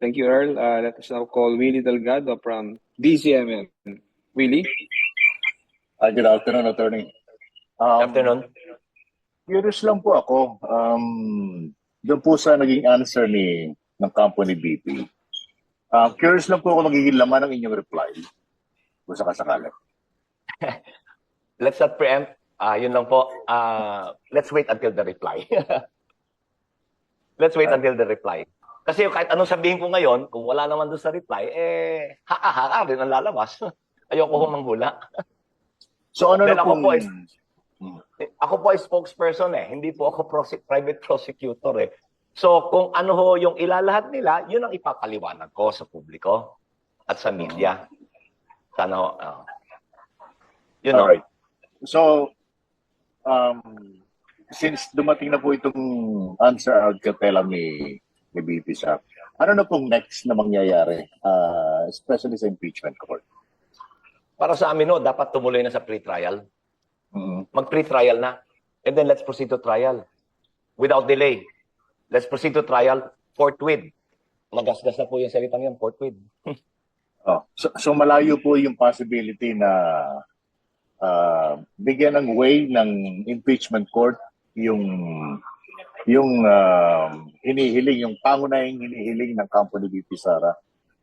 Thank you, Earl. Uh, let us now call Willie Delgado from DCMM. Willie? Hi, good afternoon, attorney. Um, Afternoon. Curious lang po ako. Um, doon po sa naging answer ni ng company BP. Uh, curious lang po ako magiging laman ng inyong reply. Kung sakasakala. Let's not preempt. Ah, yun lang po. Ah, let's wait until the reply. let's wait until the reply. Kasi kahit anong sabihin ko ngayon, kung wala naman doon sa reply, eh, haka-haka rin ang lalabas. Ayoko ho manghula. So ano Then na ako pong... po is- Ako po ay spokesperson eh. Hindi po ako prosec- private prosecutor eh. So kung ano ho yung ilalahat nila, yun ang ipapaliwanag ko sa publiko at sa media. Sana ho. ah. yun ho. Alright. So, um, since dumating na po itong answer out katela ni, ni BP sa ano na pong next na mangyayari, uh, especially sa impeachment court? Para sa amin no, dapat tumuloy na sa pre-trial. Mhm. mag-pre-trial na. And then let's proceed to trial. Without delay. Let's proceed to trial forthwith. Nagasgas na po yung salitang yan, forthwith. Oh, so, so malayo po yung possibility na ah, bigyan ng way ng impeachment court yung yung ah, hinihiling, yung pangunahing hinihiling ng company BP Sara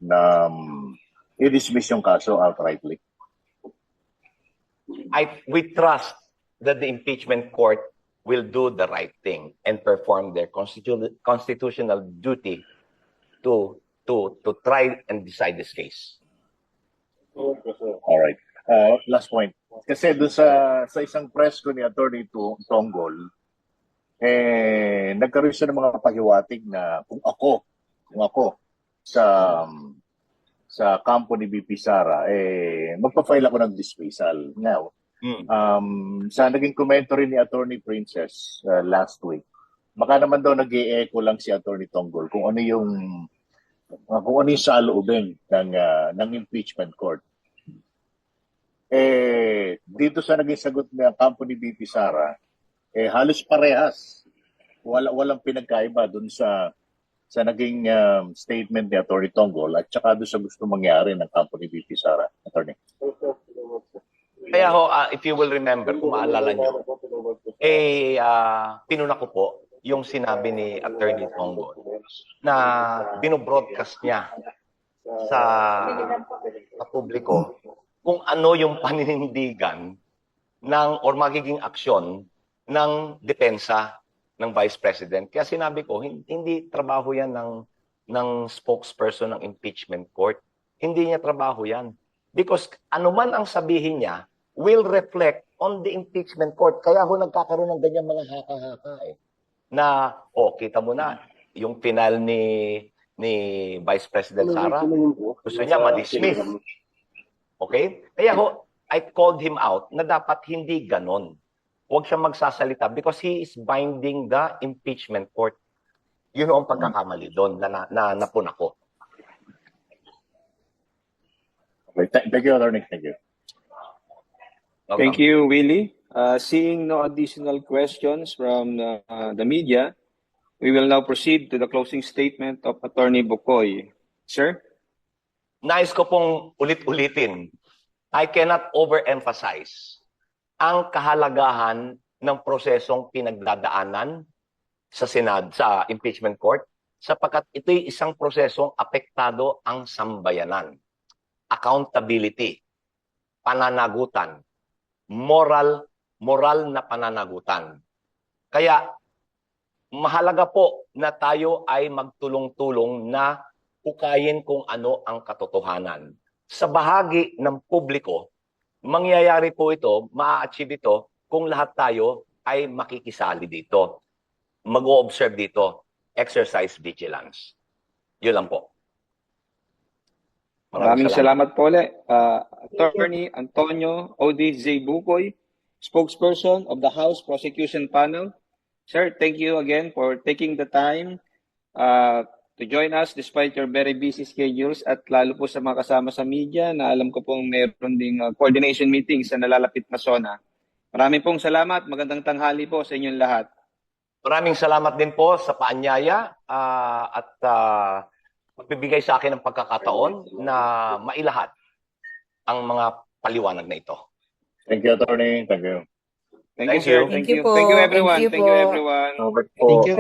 na um, i-dismiss yung kaso outrightly. I, we trust that the impeachment court will do the right thing and perform their constitu- constitutional duty to to to try and decide this case. All right. Uh, last point. Kasi doon sa sa isang press ko ni Attorney Tonggol, eh nagkaroon siya ng mga pahiwatig na kung ako, kung ako sa sa kampo ni BP Sara, eh magpa-file ako ng dismissal. Now, um, sa naging komento rin ni Attorney Princess uh, last week, baka naman daw nag echo lang si Attorney Tonggol kung ano yung uh, kung ano yung saloobin ng uh, ng impeachment court. Eh dito sa naging sagot ng kampo ni BP Sara, eh halos parehas. Wala walang pinagkaiba dun sa sa naging um, statement ni Attorney Tonggol at saka doon sa gusto mangyari ng kampo ni BP Sara, Attorney. Kaya ho, ah, if you will remember, kung maalala nyo, eh, ah, pinuna ko po yung sinabi ni Attorney Tongo na binobroadcast niya sa, sa publiko kung ano yung paninindigan ng or magiging aksyon ng depensa ng Vice President. Kaya sinabi ko, hin- hindi trabaho yan ng, ng spokesperson ng impeachment court. Hindi niya trabaho yan. Because anuman ang sabihin niya will reflect on the impeachment court. Kaya ho nagkakaroon ng ganyan mga haka-haka eh. Na, oh, kita mo na, yung final ni ni Vice President Sara, gusto niya ma-dismiss. Okay? Kaya ho, I called him out na dapat hindi ganon. Huwag siya magsasalita because he is binding the impeachment court. Yun ang pagkakamali doon na, na, na napuna ko. Okay, th- thank you, Attorney. Thank you. Thank you, Willie. Uh, seeing no additional questions from uh, the media, we will now proceed to the closing statement of Attorney Bukoy. Sir? nais ko pong ulit-ulitin, I cannot overemphasize ang kahalagahan ng prosesong pinagdadaanan sa Senado, sa impeachment court, sapagkat ito'y isang prosesong apektado ang sambayanan. Accountability, pananagutan, moral, moral na pananagutan. Kaya mahalaga po na tayo ay magtulong-tulong na hukayin kung ano ang katotohanan. Sa bahagi ng publiko, mangyayari po ito, maa-achieve ito kung lahat tayo ay makikisali dito. Mag-o-observe dito, exercise vigilance. Yun lang po. Maraming salamat po ulit. Uh, Attorney Antonio O.D.Z. Bukoy, spokesperson of the House Prosecution Panel. Sir, thank you again for taking the time uh, to join us despite your very busy schedules at lalo po sa mga kasama sa media na alam ko pong mayroon ding uh, coordination meetings sa nalalapit na zona. Maraming pong salamat. Magandang tanghali po sa inyong lahat. Maraming salamat din po sa paanyaya ah, at ah, magbibigay sa akin ng pagkakataon na mailahat ang mga paliwanag na ito. Thank you, attorney. Thank you. Thank you, Thank sir. you. Thank Thank you you. Thank you, Thank everyone. you Thank you, everyone. Thank you.